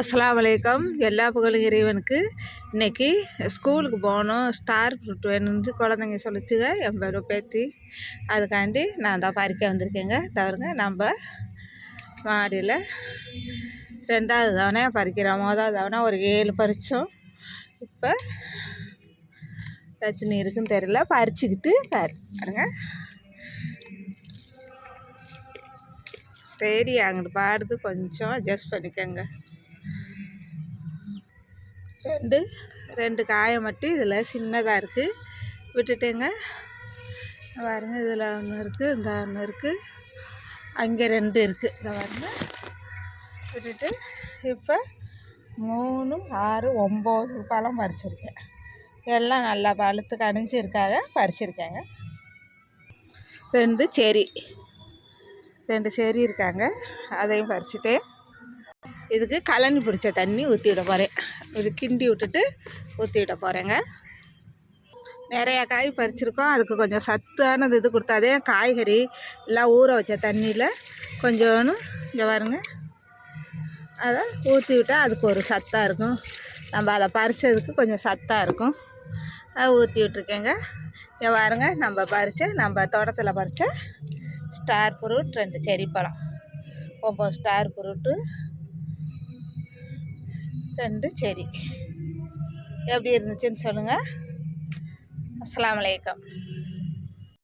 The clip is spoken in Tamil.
அஸ்லாம் வலைக்கம் எல்லா புகழும் இறைவனுக்கு. இன்னைக்கு ஸ்கூலுக்கு போகணும். ஸ்டார் ஃப்ரூட் வேணும்னு குழந்தைங்க சொல்லிச்சுங்க. என் பேத்தி. அதுக்காண்டி நான் தான் பறிக்க வந்திருக்கேங்க. தவிரங்க நம்ம மாடியில் ரெண்டாவது தவணை பறிக்கிறோம். மொதல் தவணை ஒரு ஏழு பறித்தோம் இப்போ எத்தனை இருக்குன்னு தெரியல. பறிச்சுக்கிட்டு பாருங்க. ரேடி அங்கிட்டு பாடுது கொஞ்சம் அட்ஜஸ்ட் பண்ணிக்கோங்க. ரெண்டு ரெண்டு காயை மட்டும் இதில் சின்னதாக இருக்குது விட்டுட்டேங்க. பாருங்க இதில் ஒன்று இருக்குது இந்த ஒன்று இருக்குது அங்கே ரெண்டு இருக்குது இந்த பாருங்க. விட்டுட்டு இப்போ மூணு ஆறு ஒம்பது பழம் பறிச்சிருக்கேன். எல்லாம் நல்லா பழுத்து கணிஞ்சிருக்காக பறிச்சிருக்கேங்க. ரெண்டு செரி. ரெண்டு செரி இருக்காங்க. அதையும் பறிச்சுட்டேன். இதுக்கு கலனி பிடிச்ச தண்ணி ஊற்றிவிட போகிறேன் இது கிண்டி விட்டுட்டு ஊற்றிவிட போகிறேங்க நிறையா காய் பறிச்சிருக்கோம். அதுக்கு கொஞ்சம் சத்தானது இது கொடுத்தாதே காய்கறி எல்லாம் ஊற வச்ச தண்ணியில் கொஞ்சோன்னு இங்கே பாருங்க. அதை ஊற்றி விட்டால் அதுக்கு ஒரு சத்தாக இருக்கும். நம்ம அதை பறித்ததுக்கு கொஞ்சம் சத்தாக இருக்கும். அதை ஊற்றி விட்ருக்கேங்க இங்கே பாருங்க நம்ம பறித்த நம்ம தோட்டத்தில் பறித்த ஸ்டார் ஃப்ரூட் ரெண்டு செரி பழம் ஒம்பது ஸ்டார் ஃப்ரூட்டு ரெண்டு செடி எப்படி இருந்துச்சுன்னு சொல்லுங்கள் அஸ்லாம் வலைக்கம்